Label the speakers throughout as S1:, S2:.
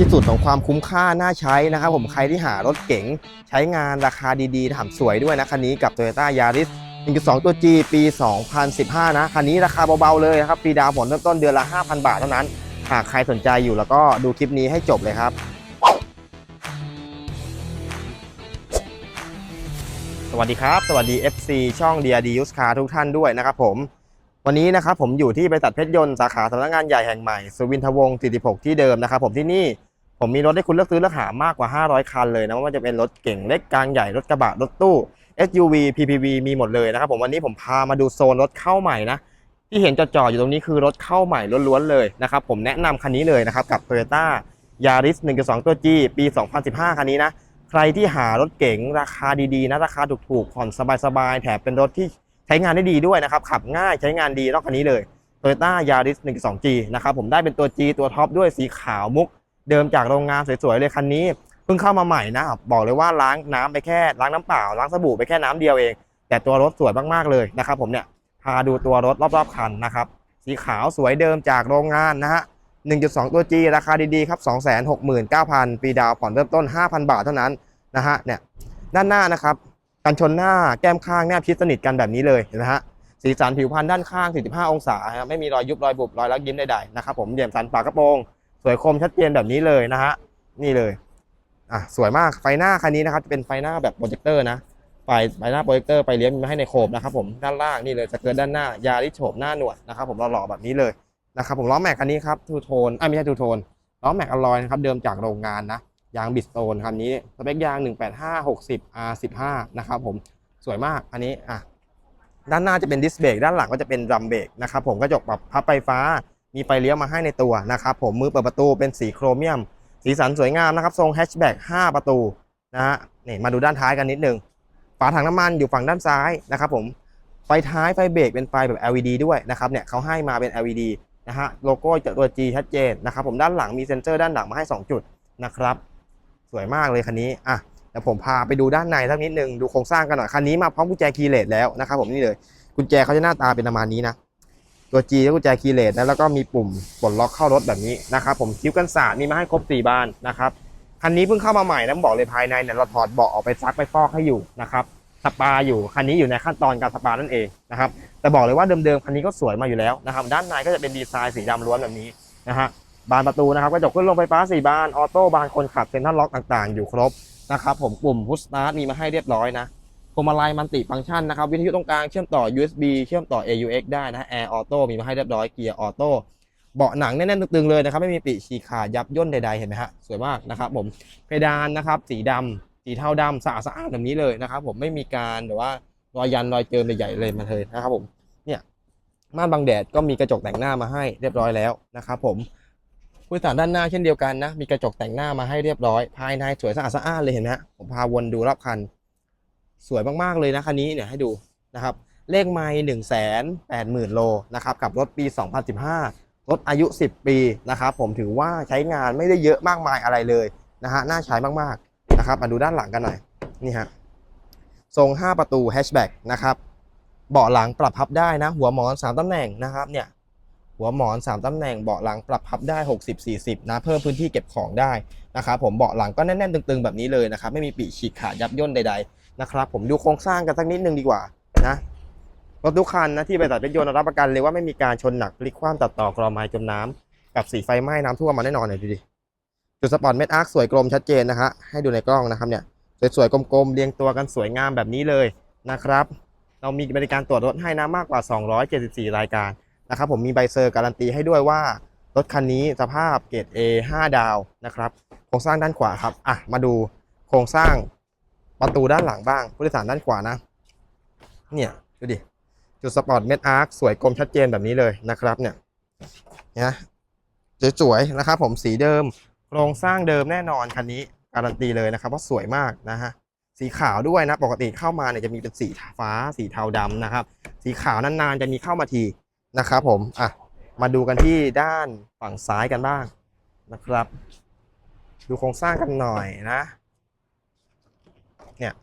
S1: ที่สุดของความคุ้มค่าน่าใช้นะครับผมใครที่หารถเก๋งใช้งานราคาดีๆถามสวยด้วยนะคันนี้กับ Toyota Yaris 1.2 ตัว G ปี 2015 นะคันนี้ราคาเบาๆเลยนะครับฟรีดาวผ่อนเริ่มต้นเดือนละ 5,000 บาทเท่านั้น หากใครสนใจอยู่แล้วก็ดูคลิปนี้ให้จบเลยครับสวัสดีครับ สวัสดี FC ช่อง DRD Used Car ทุกท่านด้วยนะครับผมวันนี้นะครับผมอยู่ที่บริษัทเพชรยนต์สาขาสำนักงานใหญ่แห่งใหม่สุวินทวงศ์46 ที่เดิมนะครับผมที่นี่ ผมมีรถให้คุณเลือกซื้อเลือกหามากกว่า 500 คันเลยนะไม่ว่าจะเป็นรถเก่งเล็กกลางใหญ่รถกระบะรถตู้ SUV PPV มีหมดเลยนะครับผมวันนี้ผมพามาดูโซนรถเข้าใหม่นะที่เห็นจอดๆอยู่ตรงนี้คือรถเข้าใหม่ล้วนๆเลยนะครับผมแนะนำคันนี้เลยนะครับกับ Toyota Yaris 1.2 ตัว G ปี 2015 คันนี้นะใครที่หารถเก๋งราคาดีๆนะราคาถูกๆผ่อนสบายๆแถมเป็นรถที่ใช้งานได้ดีด้วยนะครับขับง่ายใช้งานดีนอกคันนี้เลย Toyota Yaris 1.2G นะครับผมได้เป็นตัว G ตัวท็อปด้วยสีขาวมุก เดิมจากโรงงานสวยๆเลยคันนี้เพิ่งเข้ามาใหม่นะบอกเลยว่าล้างน้ำไปแค่ล้างน้ำเปล่าล้างสบู่ไปแค่น้ำเดียวเอง แต่ตัวรถสวยมากๆเลยนะครับผมเนี่ยพาดูตัวรถรอบๆคันนะครับสีขาวสวยเดิมจากโรงงานนะฮะ1.2 ตัว G ราคาดีๆครับ 269,000ปีดาวผ่อนเริ่มต้น 5,000 บาทเท่านั้นนะฮะเนี่ยด้านหน้านะครับกันชนหน้าแก้มข้างแนบชิดสนิทกันแบบนี้เลยนไหมฮะสีสันผิวพรรณด้านข้าง 45 องศาครับไม่มีรอยยุบรอยบุบรอยลักยิ้มใดๆนะครับผมเหลี่ยมสันฝากระโปรง สวยคมชัดเจนแบบนี้เลยนะฮะนี่เลยอะสวยมากไฟหน้าคันนี้นะครับจะเป็นไฟหน้าแบบโปรเจคเตอร์นะไฟไฟหน้าโปรเจคเตอร์ไปเลี้ยงมาให้ในโคมนะครับผมด้านล่างนี่เลยสเกิร์ตด้านหน้ายาริโฉบหน้าหนวดนะครับผมหล่อๆแบบนี้เลยนะครับผมล้อแม็กคันนี้ครับทูโทนอะไม่ใช่ทูโทนล้อแม็กอลลอยนะครับเดิมจากโรงงานนะยางบิสโตนคันนี้สเปคยาง 185 60 R15 นะครับผมสวยมากอันนี้อะด้านหน้าจะเป็นดิสเบรกด้านหลังก็จะเป็นดรัมเบรกนะครับผมกระจกปรับพับไฟฟ้า มีไฟเลี้ยวมาให้ในตัวนะครับผมมือเปิดประตูเป็นสีโครเมียม สีสันสวยงามนะครับทรงแฮชแบ็ก5ประตูนะฮะนี่มาดูด้านท้ายกันนิดนึงฝาถังน้ำมันอยู่ฝั่งด้านซ้ายนะครับผมไฟท้ายไฟเบรกเป็นไฟแบบ LED ด้วยนะครับเนี่ยเขาให้มาเป็น LED นะฮะโลโก้จากตัว G ชัดเจนนะครับผมด้านหลังมีเซ็นเซอร์ด้านหลังมาให้ 2 จุดนะครับสวยมากเลยคันนี้อะเดี๋ยวผมพาไปดูด้านในสักนิดนึงดูโครงสร้างกันหน่อยคันนี้มาพร้อมกุญแจคีย์เลสแล้วนะครับผมนี่เลยกุญแจเขาจะหน้าตาเป็นประมาณนี้นะ ตัว G และกุญแจคีย์เลสนะแล้วก็มีปุ่มปลดล็อกเข้ารถแบบนี้นะครับผมคิ้วกันสาดมีมาให้ครบ4บานนะครับคันนี้เพิ่งเข้ามาใหม่นะบอกเลยภายในเนี่ยเราถอดเบาะออกไปซักไปฟอกให้อยู่นะครับสปาอยู่คันนี้อยู่ในขั้นตอนการสปานั่นเองนะครับแต่บอกเลยว่าเดิมๆคันนี้ก็สวยมาอยู่แล้วนะครับด้านในก็จะเป็นดีไซน์สีดำล้วนแบบนี้นะฮะบานประตูนะครับกระจกขึ้นลงไฟฟ้า4บานออโต้บานคนขับเซ็นทรัลล็อกต่างๆ อยู่ครบนะครับผมปุ่มพุชสตาร์ทมีมาให้เรียบร้อยนะ พวงมาลัยมันติฟังก์ชันนะครับวิทยุตรงกลางเชื่อมต่อ USB เชื่อมต่อ AUX ได้นะ Air Auto มีมาให้เรียบร้อยเกียร์ออโต้เบาะหนังแน่นๆตึงๆเลยนะครับไม่มีปีฉีกขาดยับย่นใดๆเห็นไหมฮะสวยมากนะครับผมเพดานนะครับสีดำสีเทาดำสะอาดสะอาดแบบนี้เลยนะครับผมไม่มีการหรือว่ารอยยันรอยเจิมใหญ่ๆเลยมาเลยนะครับผมเนี่ยม่านบังแดดก็มีกระจกแต่งหน้ามาให้เรียบร้อยแล้วนะครับผมผู้โดยสารด้านหน้าเช่นเดียวกันนะมีกระจกแต่งหน้ามาให้เรียบร้อย ภายในสวยสะอาดสะอาดเลยเห็นไหมฮะผมพาวนดูรอบคัน สวยมากๆเลยนะคันนี้เนี่ยให้ดูนะครับ เลขไมล์หนึ่งแสนแปดหมื่นโลนะครับกับรถปี 2015 รถอายุ 10 ปีนะครับผมถือว่าใช้งานไม่ได้เยอะมากมายอะไรเลยนะฮะน่าใช้มากๆนะครับมาดูด้านหลังกันหน่อยนี่ฮะทรง 5 ประตูแฮชแบ็กนะครับเบาะหลังปรับพับได้นะ หัวหมอน 3 ตำแหน่งนะครับเนี่ยหัวหมอน 3 ตำแหน่งเบาะหลังปรับพับได้ 60-40 นะเพิ่มพื้นที่เก็บของได้นะครับผมเบาะหลังก็แน่นๆตึงๆ แบบนี้เลยนะครับไม่มีปีกฉีกขาดยับย่นใด ๆ นะครับผมดูโครงสร้างกันสักนิดนึงดีกว่านะรถทุกคันนะที่บริษัทรถยนต์รับประกันเลยว่าไม่มีการชนหนักพลิกคว่ำตัดต่อกรอไม้จมน้ำกับสีไฟไหม้น้ำท่วมมาแน่นอนเลยดูดิจุดสปอร์ตเม็ดอาร์คสวยกลมชัดเจนนะฮะให้ดูในกล้องนะครับเนี่ยสวยๆกลมๆเรียงตัวกันสวยงามแบบนี้เลยนะครับ เรามีบริการตรวจรถให้นะมากกว่า 274 รายการนะครับผมมีใบเซอร์การันตีให้ด้วยว่ารถคันนี้สภาพเกรด A 5 ดาวนะครับโครงสร้างด้านขวาครับอะมาดูโครงสร้าง ประตูด้านหลังบ้าง ผู้โดยสารด้านขวานะ เนี่ย ดูดิ จุดสปอร์ตเม็ดอาร์คสวยกลมชัดเจนแบบนี้เลยนะครับเนี่ยนะสวยๆนะครับผมสีเดิม โครงสร้างเดิมแน่นอนคันนี้การันตีเลยนะครับว่าสวยมากนะฮะสีขาวด้วยนะปกติเข้ามาเนี่ยจะมีเป็นสีฟ้าสีเทาดำนะครับ สีขาวนานๆจะมีเข้ามาทีนะครับผมอะมาดูกันที่ด้านฝั่งซ้ายกันบ้างนะครับ ดูโครงสร้างกันหน่อยนะ เนี่ย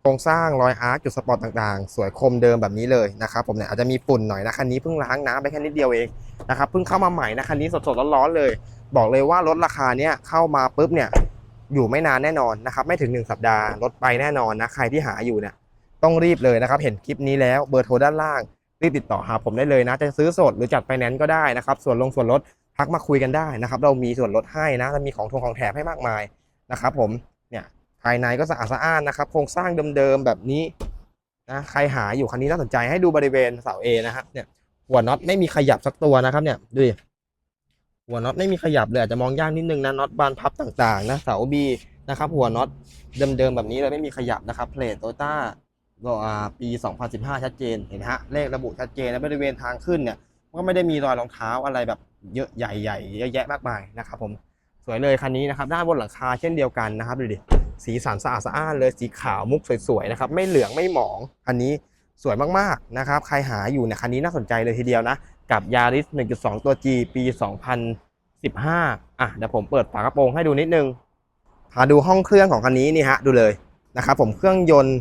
S1: โครงสร้างรอยอาร์คจุดสปอร์ตต่างๆ สวยคมเดิมแบบนี้เลยนะครับผมเนี่ยอาจจะมีฝุ่นหน่อยนะคันนี้เพิ่งล้างน้ำไปแค่นิดเดียวเองนะครับเพิ่งเข้ามาใหม่นะคันนี้สดๆร้อนๆเลย บอกเลยว่ารถราคาเนี้ยเข้ามาปุ๊บเนี่ยอยู่ไม่นานแน่นอนนะครับไม่ถึง 1 สัปดาห์รถไปแน่นอนนะใครที่หาอยู่เนี่ยต้องรีบเลยนะครับเห็นคลิปนี้แล้วเบอร์โทรด้านล่างรีบติดต่อหาผมได้เลยนะจะซื้อสดหรือจัดไฟแนนซ์ก็ได้นะครับส่วนลงส่วนลดทักมาคุยกันได้นะครับเรามีส่วนลดให้นะและมีของทงของแถมให้มากมายนะครับผม ภายในก็สะอาดสะอ้านนะครับ โครงสร้างเดิมๆแบบนี้นะใครหาอยู่คันนี้น่าสนใจให้ดูบริเวณเสาเอนะครับเนี่ยหัวน็อตไม่มีขยับสักตัวนะครับเนี่ยดูดิหัวน็อตไม่มีขยับเลยอาจจะมองยากนิดนึงนะน็อตบานพับต่างๆนะเสาบีนะครับหัวน็อตเดิมๆแบบนี้เลยไม่มีขยับนะครับเพลทโตต้าปี 2015 ชัดเจนเห็นไหมฮะเลขระบุชัดเจนและบริเวณทางขึ้นเนี่ยก็ไม่ได้มีรอยรองเท้าอะไรแบบเยอะใหญ่ๆเยอะแยะมากมายนะครับผมสวยเลยคันนี้นะครับด้านบนหลังคาเช่นเดียวกันนะครับดูดิ สีสันสะอาดสะอ้านเลยสีขาวมุกสวยๆนะครับไม่เหลืองไม่หมองคันนี้สวยมากๆนะครับใครหาอยู่เนี่ยคันนี้น่าสนใจเลยทีเดียวนะกับยาริส1.2 ตัว G ปี 2015 อะเดี๋ยวผมเปิดฝากระโปรงให้ดูนิดนึงพาดูห้องเครื่องของคันนี้นี่ฮะดูเลยนะครับผมเครื่องยนต์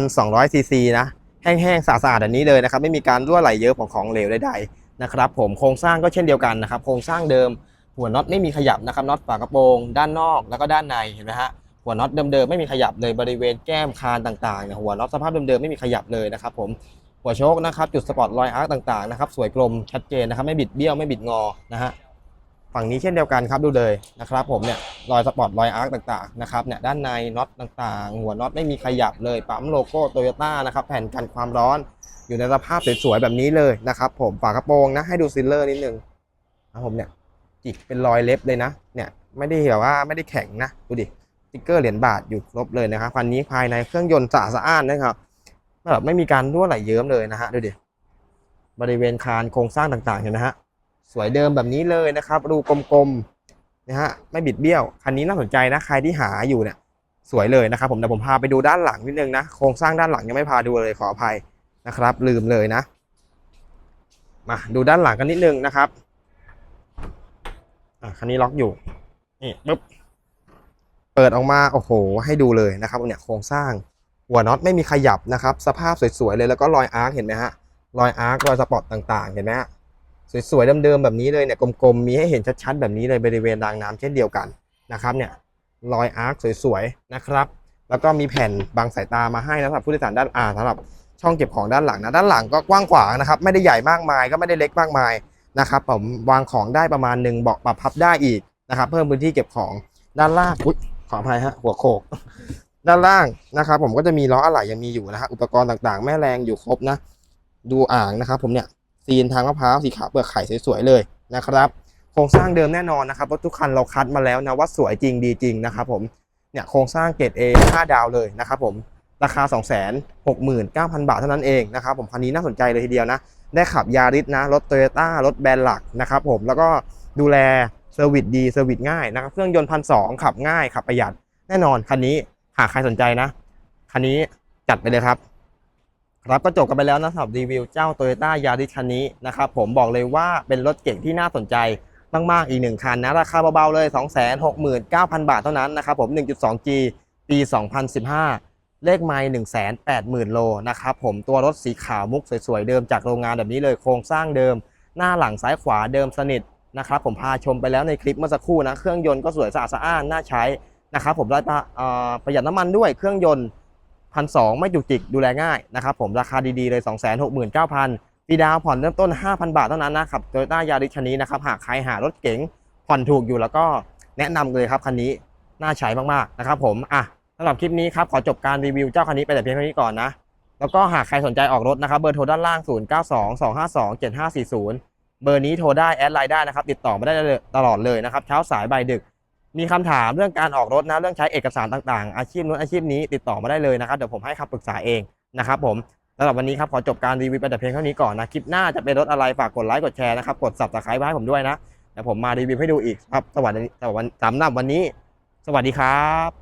S1: 1,200ซีซีนะแห้งๆสะอาดๆแบบนี้เลยนะครับไม่มีการรั่วไหลเยอะของของเหลวใดๆนะครับผมโครงสร้างก็เช่นเดียวกันนะครับโครงสร้างเดิมหัวน็อตไม่มีขยับนะครับน็อตฝากระโปรงด้านนอกแล้วก็ด้านในเห็นไหมฮะ หัวน็อตเดิมๆไม่มีขยับเลยบริเวณแก้มคานต่างๆเนี่ยหัวน็อตสภาพเดิมๆไม่มีขยับเลยนะครับผมหัวโชคนะครับจุดสปอตรอยอาร์คต่างๆนะครับสวยกลมชัดเจนนะครับไม่บิดเบี้ยวไม่บิดงอนะฮะฝั่งนี้เช่นเดียวกันครับดูเลยนะครับผมเนี่ยรอยสปอตรอยอาร์คต่างๆนะครับเนี่ยด้านในน็อตต่างๆ หัวน็อตไม่มีขยับเลยปั๊มโลโก้โตโยต้านะครับแผ่นกันความร้อนอยู่ในสภาพสวยๆแบบนี้เลยนะครับผมฝากระโปรงนะให้ดูซิลเลอร์นิดนึงนะครับผมเนี่ยจิกเป็นรอยเล็บเลยนะเนี่ยไม่ได้แบบว่าไม่ได้แข็งนะดูดิ ติ๊กเกอร์เหรียญบาทอยู่ครบเลยนะครับคันนี้ภายในเครื่องยนต์สะอาดสะอ้านนะครับแบบไม่มีการรั่วไหลเยิ้มเลยนะฮะดูดิบริเวณคานโครงสร้างต่างๆเห็นไหมฮะสวยเดิมแบบนี้เลยนะครับ รูกลมๆนะฮะไม่บิดเบี้ยวคันนี้น่าสนใจนะใครที่หาอยู่เนี่ยสวยเลยนะครับผมเดี๋ยวผมพาไปดูด้านหลังนิดนึงนะโครงสร้างด้านหลังยังไม่พาดูเลยขออภัยนะครับ ลืมเลยนะ มาดูด้านหลังกันนิดนึงนะครับอะคันนี้ล็อกอยู่นี่ปึ๊บ เปิดออกมาโอ้โห ให้ดูเลยนะครับเนี่ยโครงสร้างหัวน็อตไม่มีขยับนะครับ สภาพสวยๆเลยแล้วก็รอยอาร์คเห็นไหมฮะรอยอาร์ครอยสปอตต่างๆ เห็นไหมฮะสวยๆเดิมๆแบบนี้เลยเนี่ยกลมๆมีให้เห็นชัดๆแบบนี้เลยบริเวณรางน้ำเช่นเดียวกันนะครับเนี่ยรอยอาร์คสวยๆนะครับ แล้วก็มีแผ่นบังสายตามาให้นะสำหรับผู้โดยสารด้านอ่าสำหรับช่องเก็บของด้านหลังนะด้านหลังก็กว้างขวางนะครับไม่ได้ใหญ่มากมายก็ไม่ได้เล็กมากมายนะครับผมวางของได้ประมาณหนึ่งเบาะปรับพับได้อีกนะครับเพิ่มพื้นที่เก็บของด้านล่างอุ๊ย ขออภัยฮะหัวโขกด้านล่างนะครับ ผมก็จะมีล้ออะไหล่ยังมีอยู่นะฮะอุปกรณ์ต่างๆ แม่แรงอยู่ครบนะ ดูอ่างนะครับ ผมเนี่ยซีนทางมะพร้าวสีขาวเปลือกไข่สวยๆเลยนะครับโครงสร้างเดิมแน่นอนนะครับรถทุกคันเราคัดมาแล้วนะว่าสวยจริงดีจริงนะครับผมเนี่ยโครงสร้างเกรด A 5 ดาวเลยนะครับผมราคา 2 6 9 0 0 0 บาทเท่านั้นเองนะครับผมคันนี้น่าสนใจเลยทีเดียวนะ ได้ขับยาริสนะ รถโตโยต้ารถแบรนด์หลักนะครับผมแล้วก็ดูแล เซอร์วิสดีเซอร์วิสง่ายนะครับเครื่องยนต์พันสองขับง่ายขับประหยัดแน่นอนคันนี้หากใครสนใจนะคันนี้จัดไปเลยครับครับก็จบกันไปแล้วนะสำหรับรีวิวเจ้า Toyota Yaris คันนี้นะครับผมบอกเลยว่าเป็นรถเก่งที่น่าสนใจมากๆอีกหนึ่งคันนะราคาเบาๆเลย 269,000 บาทเท่านั้นนะครับผม 1.2G ปี 2015 เลขไมล์180,000 โลนะครับผมตัวรถสีขาวมุกสวยๆ เดิมจากโรงงานแบบนี้เลยโครงสร้างเดิม หน้าหลังซ้ายขวาเดิมสนิท นะครับผมพาชมไปแล้วในคลิปเมื่อสักครู่นะเครื่องยนต์ก็สวยสะอาดสะอ้านน่าใช้นะครับผมราคาเอ่อประหยัดน้ำมันด้วยเครื่องยนต์พันสไม่จุกจิกดูแลง่ายนะครับผมราคาดีๆเลย 2 6 9 0 0 0ปีดาวผ่อนเริ่มต้น 5,000 บาทเท่านั้นนะครับโตโยต้ายาริสคันนี้นะครับหากใครหารถเก๋งผ่อนถูกอยู่แล้วก็แนะนำเลยครับคันนี้น่าใช้มากๆนะครับผมอะสำหรับคลิปนี้ครับขอจบการรีวิวเจ้าคันนี้ไปแต่เพียงเท่านี้ก่อนนะแล้วก็หากใครสนใจออกรถนะครับเบอร์โทรด้านล่าง 0922527540 เบอร์นี้โทรได้แอดไลน์ได้นะครับ ติดต่อมาได้ตลอดเลยนะครับเช้าสายบ่ายดึก มีคำถามเรื่องการออกรถนะเรื่องใช้เอกสารต่างๆ อาชีพนู้นอาชีพนี้ติดต่อมาได้เลยนะครับเดี๋ยวผมให้คำปรึกษาเองนะครับผมสำหรับวันนี้ครับขอจบการรีวิวไปแต่เพียงเท่านี้ก่อนนะคลิปหน้าจะเป็นรถอะไรฝากกดไลค์กดแชร์นะครับกด subscribe ไว้ให้ผมด้วยนะเดี๋ยวผมมารีวิวให้ดูอีกครับสวัสดีสำหรับวันสำหรับวันนี้ สวัสดีครับ